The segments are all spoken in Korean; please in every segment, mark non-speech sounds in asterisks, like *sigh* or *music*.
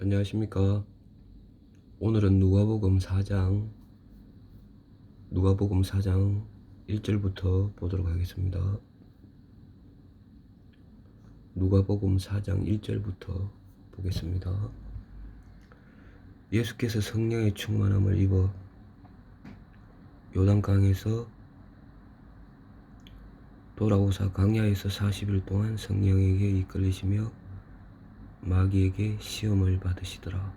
안녕하십니까. 오늘은 누가복음 4장 누가복음 4장 1절부터 보도록 하겠습니다. 누가복음 4장 1절부터 보겠습니다. 예수께서 성령의 충만함을 입어 요단강에서 돌아오사 강야에서 40일 동안 성령에게 이끌리시며 마귀에게 시험을 받으시더라.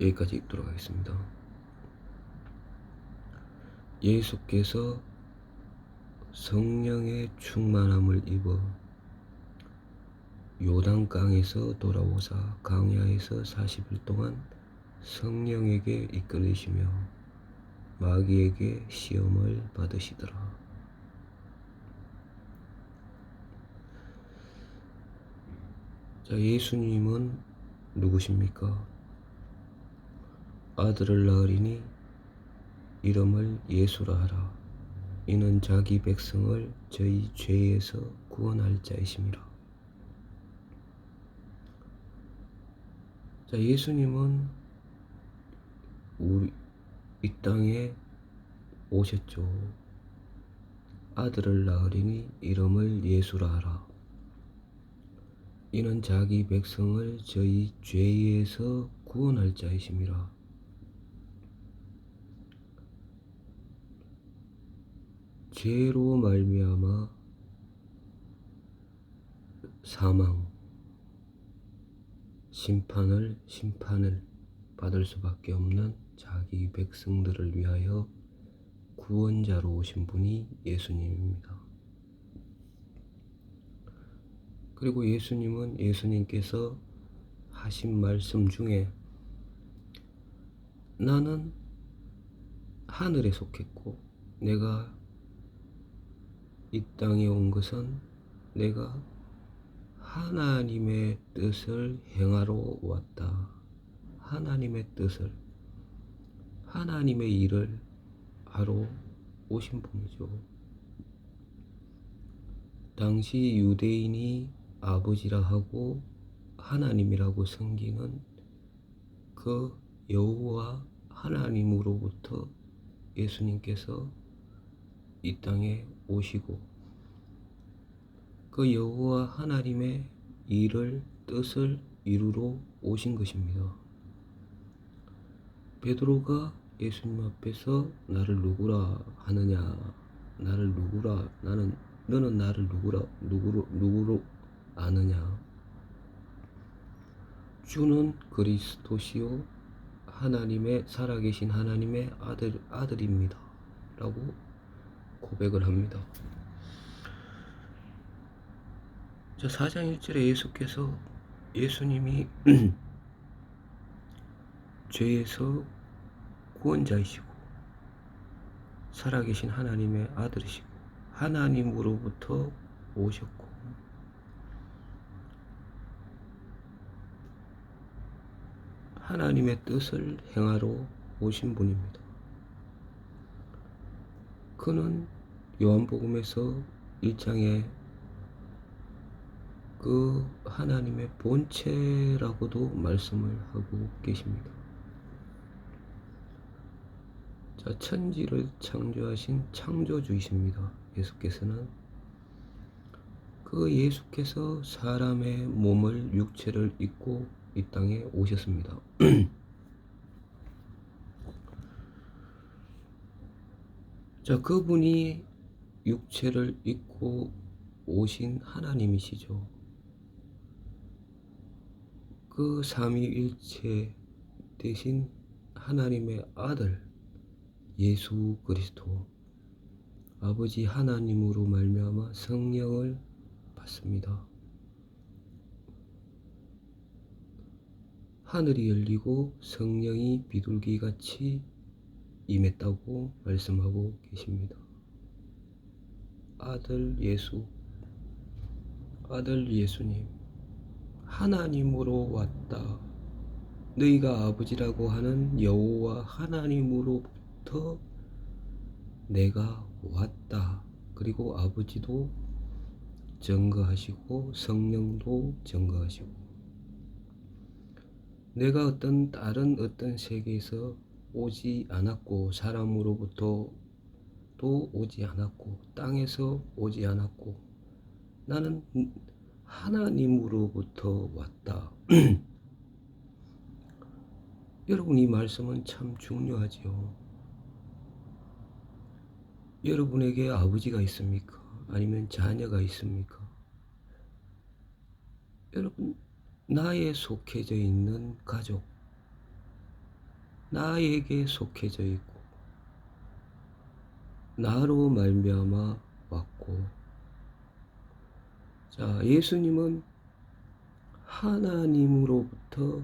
여기까지 읽도록 하겠습니다. 예수께서 성령의 충만함을 입어 요단강에서 돌아오사 강야에서 40일 동안 성령에게 이끌리시며 마귀에게 시험을 받으시더라. 자, 예수님은 누구십니까? 아들을 낳으리니 이름을 예수라 하라. 이는 자기 백성을 저희 죄에서 구원할 자이심이라. 자, 예수님은 우리 이 땅에 오셨죠. 아들을 낳으리니 이름을 예수라 하라. 이는 자기 백성을 저희 죄에서 구원할 자이심이라. 죄로 말미암아 사망, 심판을 심판을 받을 수밖에 없는 자기 백성들을 위하여 구원자로 오신 분이 예수님입니다. 그리고 예수님은 예수님께서 하신 말씀 중에 나는 하늘에 속했고 내가 이 땅에 온 것은 내가 하나님의 뜻을 행하러 왔다. 하나님의 뜻을 하나님의 일을 하러 오신 분이죠. 당시 유대인이 아버지라 하고 하나님이라고 섬기는 그 여호와 하나님으로부터 예수님께서 이 땅에 오시고 그 여호와 하나님의 일을 뜻을 이루러 오신 것입니다. 베드로가 예수님 앞에서 나를 누구라 하느냐 나를 누구라 나는 너는 나를 누구라 누구로 누구로 아느냐 주는 그리스도시요 하나님의 살아계신 하나님의 아들 아들입니다 라고 고백을 합니다. 자 4장 1절에 예수께서 예수님이 *clears throat* 죄에서 구원자이시고 살아계신 하나님의 아들이시고 하나님으로부터 오셨고 하나님의 뜻을 행하러 오신 분입니다. 그는 요한복음에서 1장에 그 하나님의 본체라고도 말씀을 하고 계십니다. 자, 천지를 창조하신 창조주이십니다. 예수께서는 그 예수께서 사람의 몸을 육체를 입고 이 땅에 오셨습니다. *clears throat* 자, 그분이 육체를 입고 오신 하나님이시죠. 그 삼위일체 대신 하나님의 아들 예수 그리스도 아버지 하나님으로 말미암아 성령을 받습니다. 하늘이 열리고 성령이 비둘기 같이 임했다고 말씀하고 계십니다. 아들 예수, 아들 예수님, 하나님으로 왔다. 너희가 아버지라고 하는 여호와 하나님으로부터 내가 왔다. 그리고 아버지도 증거하시고 성령도 증거하시고 내가 어떤 다른 어떤 세계에서 오지 않았고 사람으로부터 또 오지 않았고 땅에서 오지 않았고 나는 하나님으로부터 왔다. *clears throat* 여러분 이 말씀은 참 중요하지요. 여러분에게 아버지가 있습니까? 아니면 자녀가 있습니까? 여러분 나에 속해져 있는 가족 나에게 속해져 있고 나로 말미암아 왔고 자 예수님은 하나님으로부터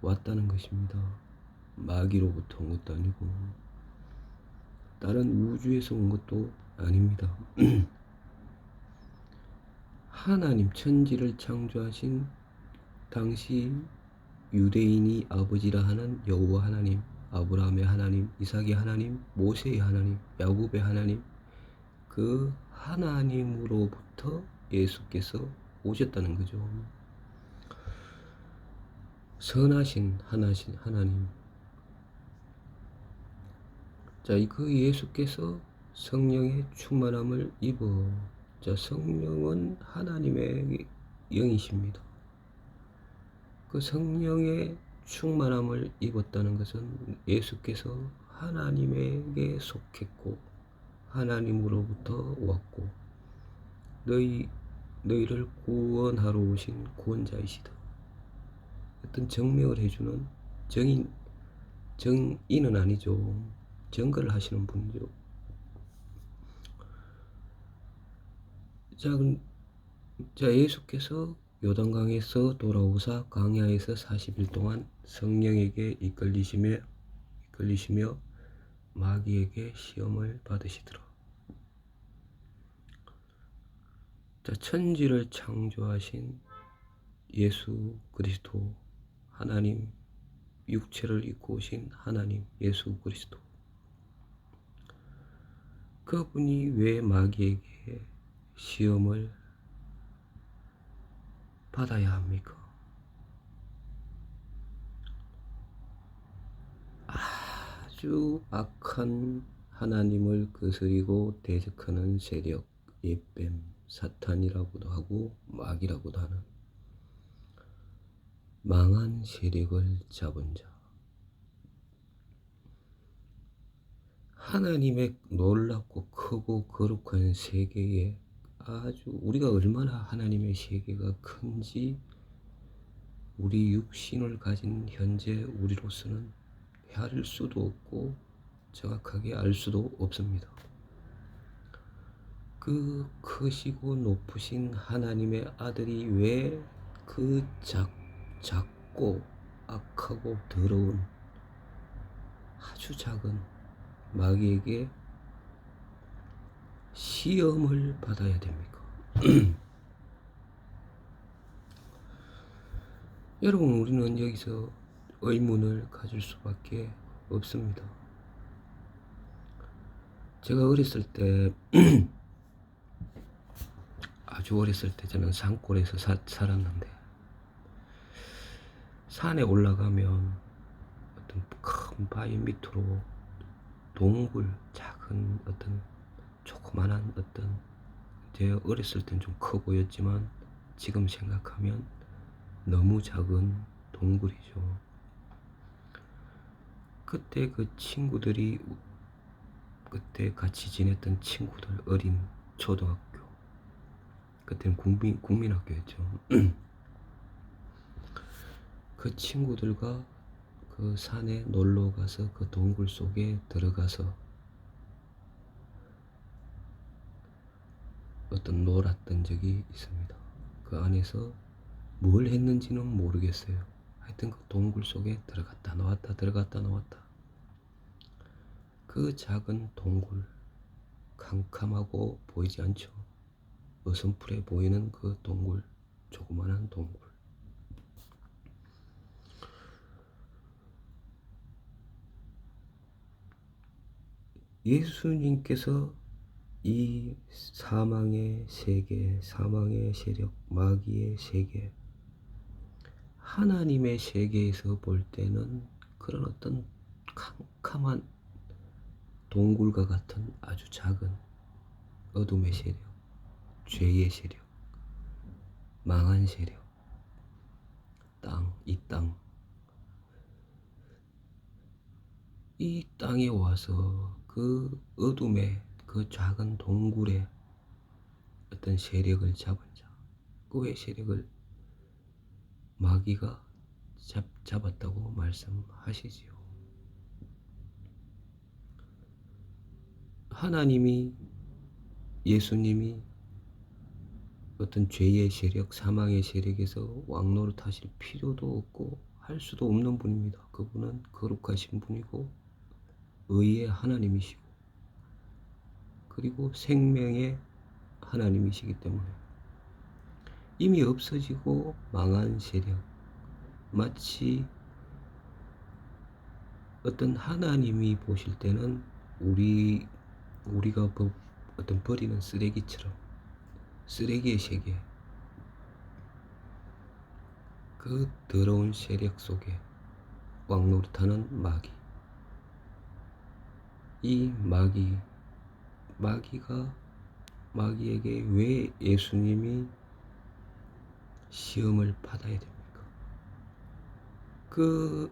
왔다는 것입니다. 마귀로부터 온 것도 아니고 다른 우주에서 온 것도 아닙니다. *clears throat* 하나님 천지를 창조하신 당시 유대인이 아버지라 하는 여호와 하나님, 아브라함의 하나님, 이삭의 하나님, 모세의 하나님, 야곱의 하나님 그 하나님으로부터 예수께서 오셨다는 거죠. 선하신 하나신 하나님. 자, 그 예수께서 성령의 충만함을 입어. 자, 성령은 하나님의 영이십니다. 그 성령의 충만함을 입었다는 것은 예수께서 하나님에게 속했고 하나님으로부터 왔고 너희 너희를 구원하러 오신 구원자이시다. 어떤 증명을 해주는 정인 정인은 아니죠. 증거를 하시는 분이죠. 자, 자 예수께서 요단강에서 돌아오사 강야에서 40일 동안 성령에게 이끌리시며 이끌리시며 마귀에게 시험을 받으시더라. 자, 천지를 창조하신 예수 그리스도 하나님 육체를 입고 오신 하나님 예수 그리스도 그분이 왜 마귀에게 시험을 받아야 합니까? 아주 악한 하나님을 거스리고 대적하는 세력, 예뱀, 사탄이라고도 하고 마귀라고도 하는 망한 세력을 잡은 자. 하나님의 놀랍고 크고 거룩한 세계에 아주 우리가 얼마나 하나님의 세계가 큰지 우리 육신을 가진 현재 우리로서는 헤아릴 수도 없고 정확하게 알 수도 없습니다. 그 크시고 높으신 하나님의 아들이 왜 그 작고 악하고 더러운 아주 작은 마귀에게 시험을 받아야 됩니까? *clears throat* 여러분, 우리는 여기서 의문을 가질 수밖에 없습니다. 제가 어렸을 때, *clears throat* 아주 어렸을 때 저는 산골에서 사, 살았는데, 산에 올라가면 어떤 큰 바위 밑으로 동굴, 작은 어떤 어떤 제 어렸을 땐 좀 커 보였지만 지금 생각하면 너무 작은 동굴이죠. 그때 그 친구들이 그때 같이 지냈던 친구들 어린 초등학교 그때는 국민 국민학교였죠. *clears throat* 그 친구들과 그 산에 놀러 가서 그 동굴 속에 들어가서 어떤 놀았던 적이 있습니다. 그 안에서 뭘 했는지는 모르겠어요. 하여튼 그 동굴 속에 들어갔다 나왔다 들어갔다 나왔다. 그 작은 동굴 캄캄하고 보이지 않죠. 어슴푸레 보이는 그 동굴 조그만한 동굴. 예수님께서 이 사망의 세계, 사망의 세력, 마귀의 세계, 하나님의 세계에서 볼 때는 그런 어떤 캄캄한 동굴과 같은 아주 작은 어둠의 세력, 죄의 세력, 망한 세력, 땅, 이 땅. 이 땅에 와서 그 어둠의 그 작은 동굴의 어떤 세력을 잡은 자, 그의 세력을 마귀가 잡, 잡았다고 말씀하시지요. 하나님이 예수님이 어떤 죄의 세력, 사망의 세력에서 왕노릇 하실 필요도 없고 할 수도 없는 분입니다. 그분은 거룩하신 분이고 의의 하나님이시고 그리고 생명의 하나님이시기 때문에 이미 없어지고 망한 세력 마치 어떤 하나님이 보실 때는 우리 우리가 버, 어떤 버리는 쓰레기처럼 쓰레기의 세계 그 더러운 세력 속에 왕노릇하는 마귀. 이 마귀 마귀가 마귀에게 왜 예수님이 시험을 받아야 됩니까? 그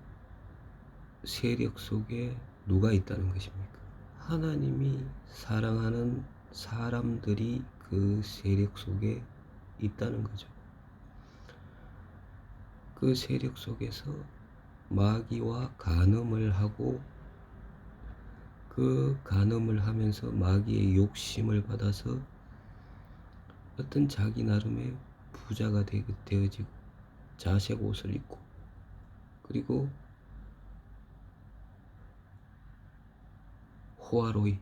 세력 속에 누가 있다는 것입니까? 하나님이 사랑하는 사람들이 그 세력 속에 있다는 거죠. 그 세력 속에서 마귀와 간음을 하고 그 간음을 하면서 마귀의 욕심을 받아서 어떤 자기 나름의 부자가 되어지고 자색 옷을 입고 그리고 호화로이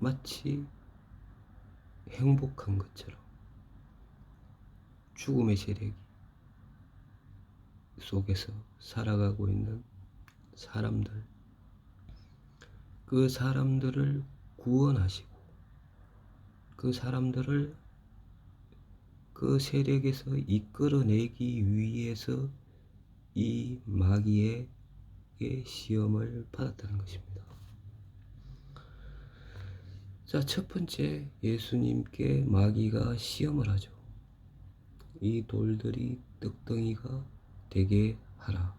마치 행복한 것처럼 죽음의 세력이 속에서 살아가고 있는 사람들 그 사람들을 구원하시고 그 사람들을 그 세력에서 이끌어내기 위해서 이 마귀의 시험을 받았다는 것입니다. 자, 첫 번째 예수님께 마귀가 시험을 하죠. 이 돌들이 떡덩이가 되게 하라.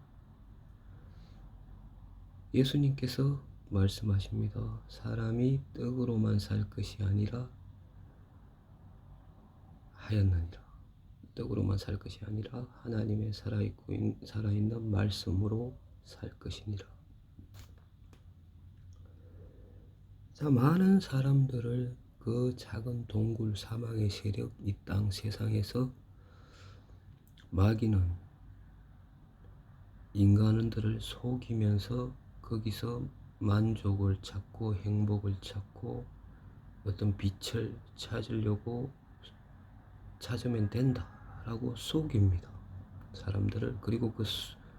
예수님께서 말씀하십니다. 사람이 떡으로만 살 것이 아니라 하였느니라. 떡으로만 살 것이 아니라 하나님의 살아있고 살아있는 말씀으로 살 것이니라. 자, 많은 사람들을 그 작은 동굴 사망의 세력 이 땅 세상에서 마귀는 인간들을 속이면서 거기서 만족을 찾고 행복을 찾고 어떤 빛을 찾으려고 찾으면 된다라고 속입니다. 사람들을 그리고 그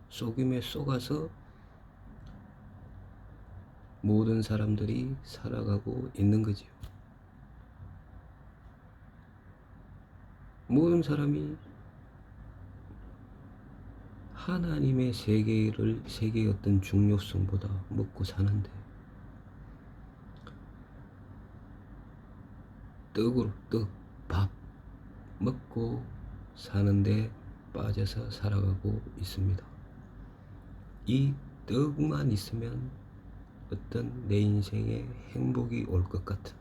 속임에 속아서 모든 사람들이 살아가고 있는 거지요. 모든 사람이 하나님의 세계를 세계의 어떤 중요성보다 먹고 사는데 떡으로 떡, 밥 먹고 사는데 빠져서 살아가고 있습니다. 이 떡만 있으면 어떤 내 인생에 행복이 올 것 같은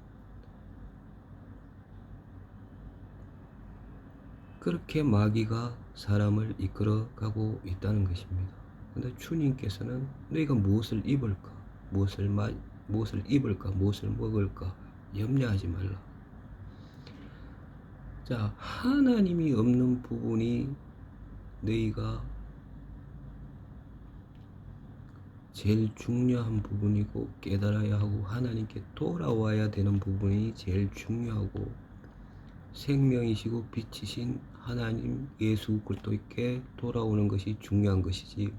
그렇게 마귀가 사람을 이끌어 가고 있다는 것입니다. 근데 주님께서는 너희가 무엇을 입을까? 무엇을 마, 무엇을 입을까? 무엇을 먹을까? 염려하지 말라. 자, 하나님이 없는 부분이 너희가 제일 중요한 부분이고 깨달아야 하고 하나님께 돌아와야 되는 부분이 제일 중요하고 생명이시고 빛이신 하나님 예수 그리스도께 돌아오는 것이 중요한 것이지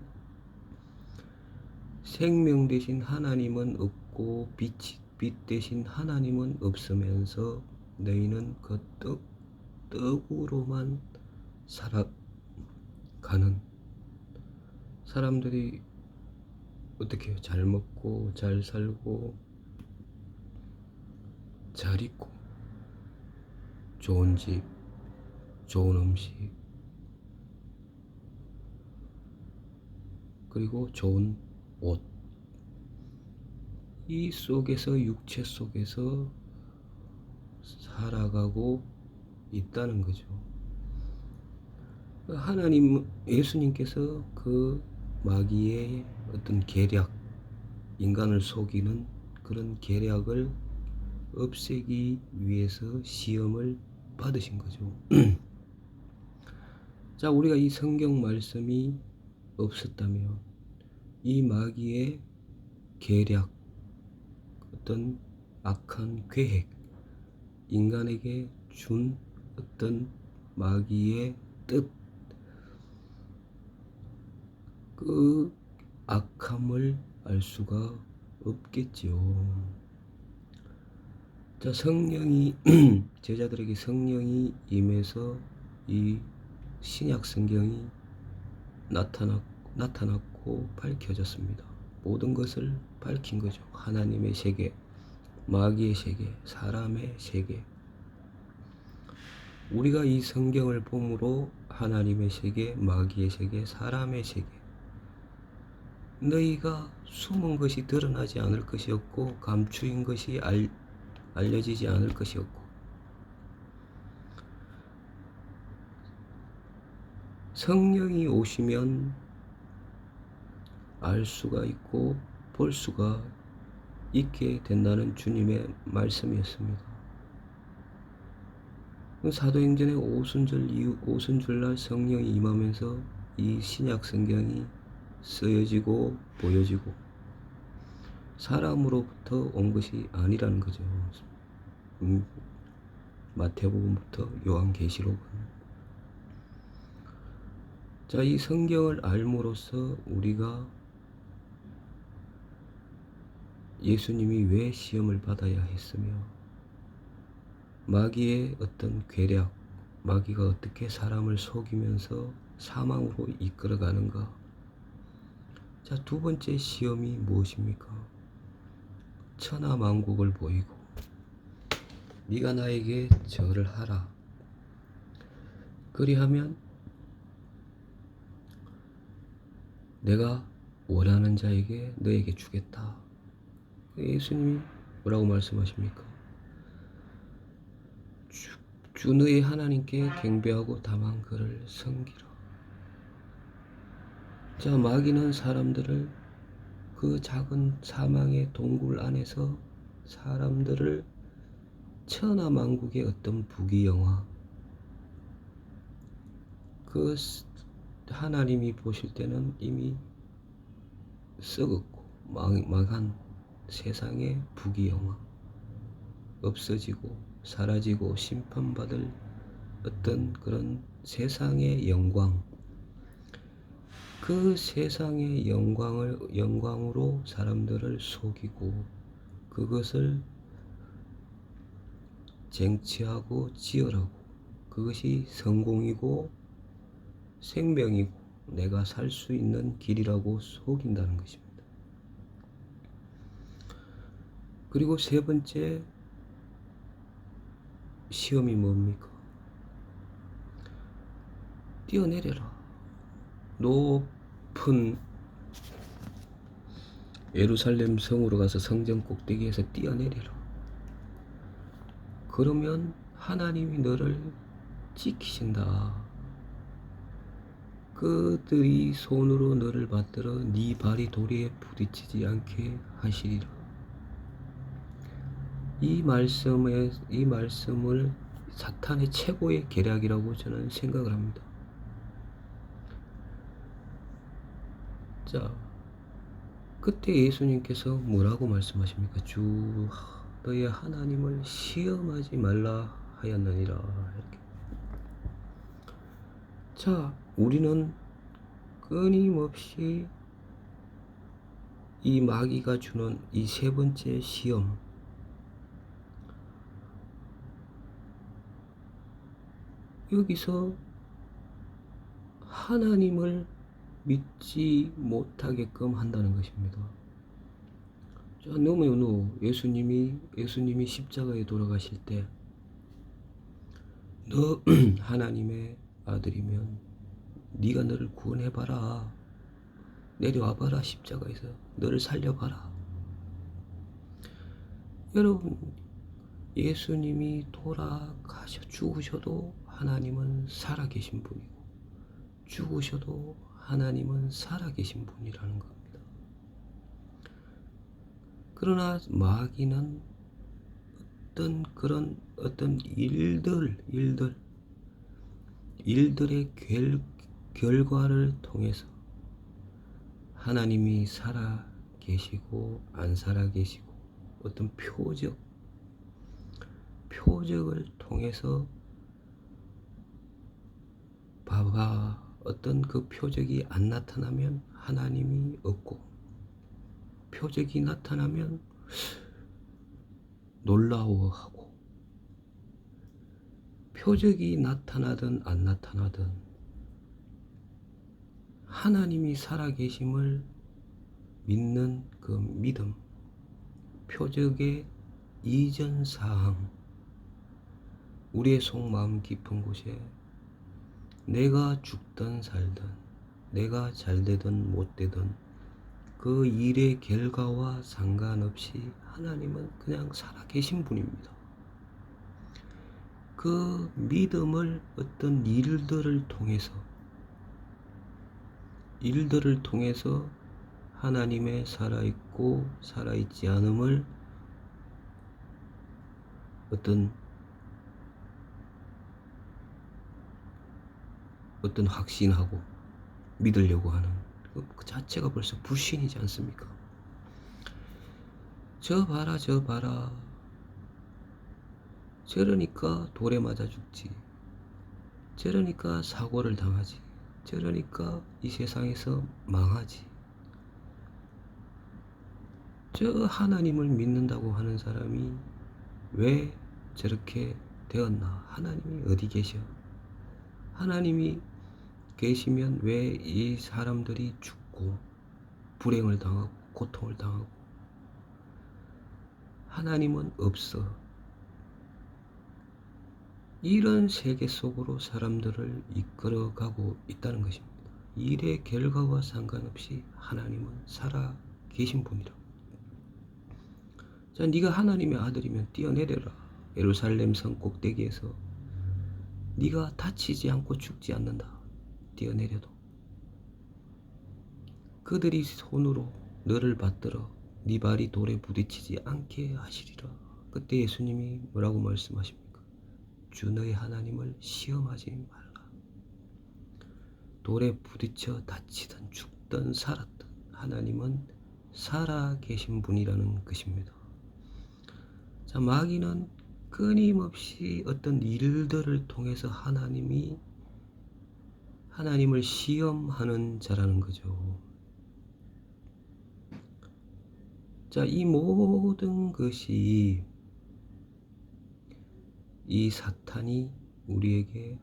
생명 대신 하나님은 없고 빛이 빛 대신 하나님은 없으면서 너희는 그 떡, 떡으로만 살아가는 사람들이 어떻게? 잘 먹고 잘 살고 잘 입고 좋은 집 좋은 음식 그리고 좋은 옷. 이 속에서 육체 속에서 살아가고 있다는 거죠. 하나님, 예수님께서 그 마귀의 어떤 계략, 인간을 속이는 그런 계략을 없애기 위해서 시험을 받으신 거죠. *clears throat* 자, 우리가 이 성경 말씀이 없었다면 이 마귀의 계략, 어떤 악한 계획, 인간에게 준 어떤 마귀의 뜻, 그 악함을 알 수가 없겠지요. 자, 성령이, *clears throat* 제자들에게 성령이 임해서 이 신약 성경이 나타났, 나타났고 밝혀졌습니다. 모든 것을 밝힌 거죠. 하나님의 세계, 마귀의 세계, 사람의 세계. 우리가 이 성경을 봄으로 하나님의 세계, 마귀의 세계, 사람의 세계. 너희가 숨은 것이 드러나지 않을 것이었고, 감추인 것이 알, 알려지지 않을 것이었고, 성령이 오시면 알 수가 있고 볼 수가 있게 된다는 주님의 말씀이었습니다. 사도행전의 오순절 이후 오순절날 성령이 임하면서 이 신약 성경이 쓰여지고 보여지고 사람으로부터 온 것이 아니라는 거죠. 음, 마태복음부터 요한계시록은 자, 이 성경을 알므로써 우리가 예수님이 왜 시험을 받아야 했으며 마귀의 어떤 괴략, 마귀가 어떻게 사람을 속이면서 사망으로 이끌어가는가. 자, 두 번째 시험이 무엇입니까? 천하 만국을 보이고 네가 나에게 절을 하라. 그리하면 내가 원하는 자에게 너에게 주겠다. 예수님이 뭐라고 말씀하십니까? 주, 주 너의 하나님께 경배하고 다만 그를 섬기라. 자, 마귀는 사람들을 그 작은 사망의 동굴 안에서 사람들을 천하만국의 어떤 부귀영화 그 하나님이 보실 때는 이미 썩었고 망, 망한 세상의 부귀영화 없어지고 사라지고 심판받을 어떤 그런 세상의 영광. 그 세상의 영광을 영광으로 사람들을 속이고 그것을 쟁취하고 지어라고 그것이 성공이고 생명이고 내가 살 수 있는 길이라고 속인다는 것입니다. 그리고 세 번째 시험이 뭡니까? 뛰어내려라. 높은 예루살렘 성으로 가서 성전 꼭대기에서 뛰어내리라. 그러면 하나님이 너를 지키신다. 그들이 손으로 너를 받들어 네 발이 도리에 부딪히지 않게 하시리라. 이 말씀에 이 말씀을 사탄의 최고의 계략이라고 저는 생각을 합니다. 자, 그때 예수님께서 뭐라고 말씀하십니까? 주 너의 하나님을 시험하지 말라 하였느니라 이렇게. 자, 우리는 끊임없이 이 마귀가 주는 이 세 번째 시험, 여기서 하나님을 믿지 못하게끔 한다는 것입니다. 자, 너무너무 예수님이 예수님이 십자가에 돌아가실 때, 너 *clears throat* 하나님의 아들이면 네가 너를 구원해봐라. 내려와봐라 십자가에서 너를 살려봐라. 여러분 예수님이 돌아가셔 죽으셔도 하나님은 살아계신 분이고 죽으셔도 하나님은 살아계신 분이라는 겁니다. 그러나 마귀는 어떤 그런 어떤 일들 일들 일들의 결, 결과를 통해서 하나님이 살아 계시고 안 살아 계시고 어떤 표적 표적을 통해서 봐봐 어떤 그 표적이 안 나타나면 하나님이 없고 표적이 나타나면 놀라워하고 표적이 나타나든 안 나타나든 하나님이 살아계심을 믿는 그 믿음 표적의 이전 사항 우리의 속마음 깊은 곳에 내가 죽든 살든 내가 잘 되든 못 되든 그 일의 결과와 상관없이 하나님은 그냥 살아계신 분입니다. 그 믿음을 어떤 일들을 통해서 일들을 통해서 하나님의 살아있고 살아있지 않음을 어떤 어떤 확신하고 믿으려고 하는 그 자체가 벌써 불신이지 않습니까? 저 봐라 저 봐라 저러니까 돌에 맞아 죽지. 저러니까 사고를 당하지. 저러니까 이 세상에서 망하지. 저 하나님을 믿는다고 하는 사람이 왜 저렇게 되었나? 하나님이 어디 계셔? 하나님이 계시면 왜 이 사람들이 죽고 불행을 당하고 고통을 당하고? 하나님은 없어. 이런 세계 속으로 사람들을 이끌어가고 있다는 것입니다. 일의 결과와 상관없이 하나님은 살아 계신 분이라. 자, 네가 하나님의 아들이면 뛰어내려라. 예루살렘 성 꼭대기에서 네가 다치지 않고 죽지 않는다. 뛰어내려도 그들이 손으로 너를 받들어 네 발이 돌에 부딪히지 않게 하시리라. 그때 예수님이 뭐라고 말씀하십니까? 주 너의 하나님을 시험하지 말라. 돌에 부딪혀 다치든 죽든 살았든 하나님은 살아 계신 분이라는 것입니다. 자, 마귀는 끊임없이 어떤 일들을 통해서 하나님이 하나님을 시험하는 자라는 거죠. 자, 이 모든 것이 이 사탄이 우리에게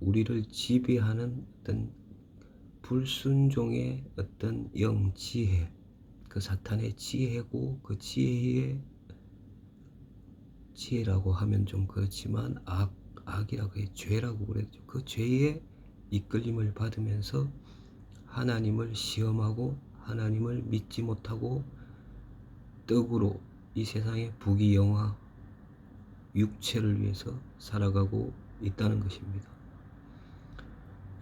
우리를 지배하는 어떤 불순종의 어떤 영 지혜, 그 사탄의 지혜고 그 지혜의 지혜라고 하면 좀 그렇지만 악, 악이라고 해, 죄라고 그랬죠. 그 죄의 이끌림을 받으면서 하나님을 시험하고 하나님을 믿지 못하고 떡으로 이 세상의 부귀영화 육체를 위해서 살아가고 있다는 것입니다.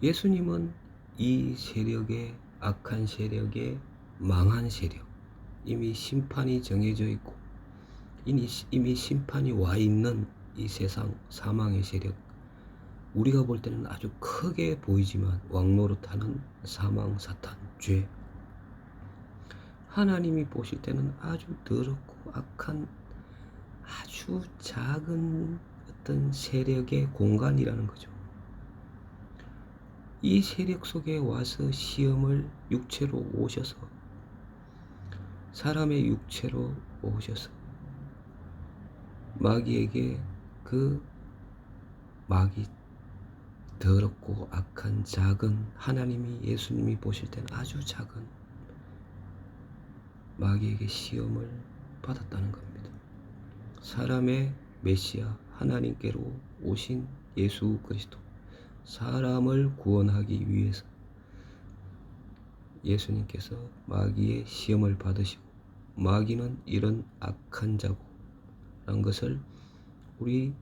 예수님은 이 세력의 악한 세력의 망한 세력 이미 심판이 정해져 있고 이미, 심판이 와 있는 이 세상 사망의 세력 우리가 볼 때는 아주 크게 보이지만 왕노릇하는 사망, 사탄, 죄. 하나님이 보실 때는 아주 더럽고 악한 아주 작은 어떤 세력의 공간이라는 거죠. 이 세력 속에 와서 시험을 육체로 오셔서 사람의 육체로 오셔서 마귀에게 그 마귀 더럽고 악한 작은 하나님이 예수님이 보실 때는 아주 작은 마귀에게 시험을 받았다는 겁니다. 사람의 메시아 하나님께로 오신 예수 그리스도 사람을 구원하기 위해서 예수님께서 마귀의 시험을 받으시고 마귀는 이런 악한 자고 라는 것을 우리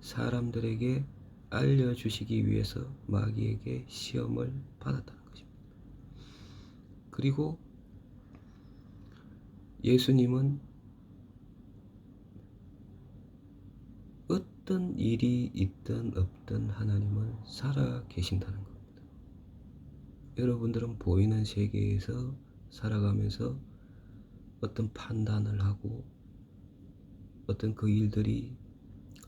사람들에게 알려주시기 위해서 마귀에게 시험을 받았다는 것입니다. 그리고 예수님은 어떤 일이 있든 없든 하나님은 살아 계신다는 겁니다. 여러분들은 보이는 세계에서 살아가면서 어떤 판단을 하고 어떤 그 일들이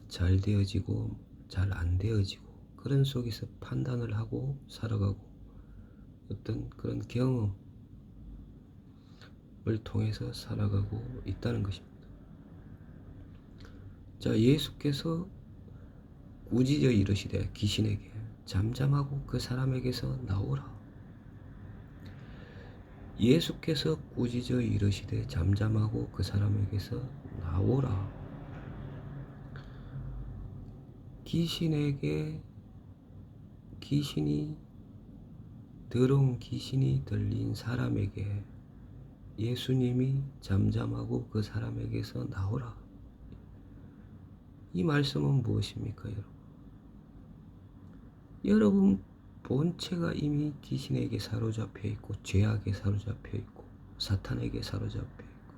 잘 되어지고 잘 안 되어지고 그런 속에서 판단을 하고 살아가고 어떤 그런 경험을 통해서 살아가고 있다는 것입니다. 자, 예수께서 꾸짖어 이르시되 귀신에게 잠잠하고 그 사람에게서 나오라. 예수께서 꾸짖어 이르시되 잠잠하고 그 사람에게서 나오라. 귀신에게 귀신이 더러운 귀신이 들린 사람에게 예수님이 잠잠하고 그 사람에게서 나오라. 이 말씀은 무엇입니까, 여러분? 여러분 본체가 이미 귀신에게 사로잡혀 있고 죄악에 사로잡혀 있고 사탄에게 사로잡혀 있고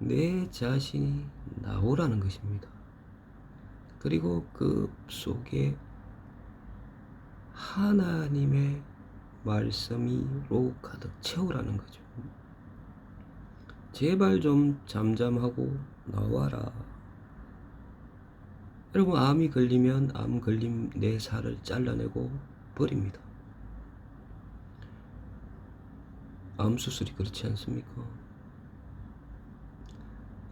내 자신이 나오라는 것입니다. 그리고 그 속에 하나님의 말씀이로 가득 채우라는 거죠. 제발 좀 잠잠하고 나와라. 여러분 암이 걸리면 암 걸림 내 살을 잘라내고 버립니다. 암 수술이 그렇지 않습니까?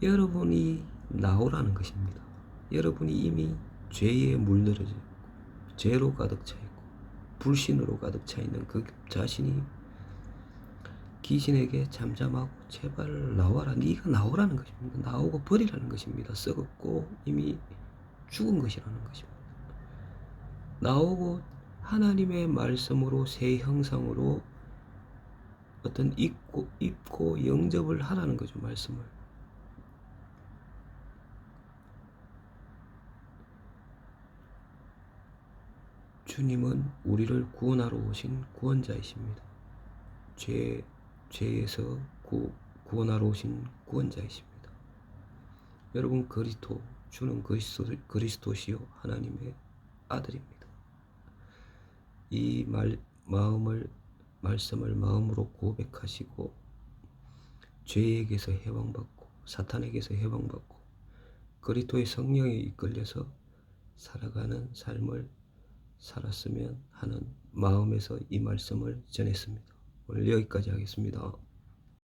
여러분이 나오라는 것입니다. 여러분이 이미 죄에 물들어져 있고 죄로 가득 차 있고 불신으로 가득 차 있는 그 자신이 귀신에게 잠잠하고 제발 나와라 네가 나오라는 것입니다. 나오고 버리라는 것입니다. 썩었고 이미 죽은 것이라는 것입니다. 나오고 하나님의 말씀으로 새 형상으로 어떤 입고 입고 영접을 하라는 거죠 말씀을. 주님은 우리를 구원하러 오신 구원자이십니다. 죄 죄에서 구, 구원하러 오신 구원자이십니다. 여러분 그리스도 주는 그리스도 그리스도 시요 하나님의 아들입니다. 이 말, 마음을 말씀을 마음으로 고백하시고 죄에게서 해방받고 사탄에게서 해방받고 그리스도의 성령에 이끌려서 살아가는 삶을 살았으면 하는 마음에서 이 말씀을 전했습니다. 오늘 여기까지 하겠습니다.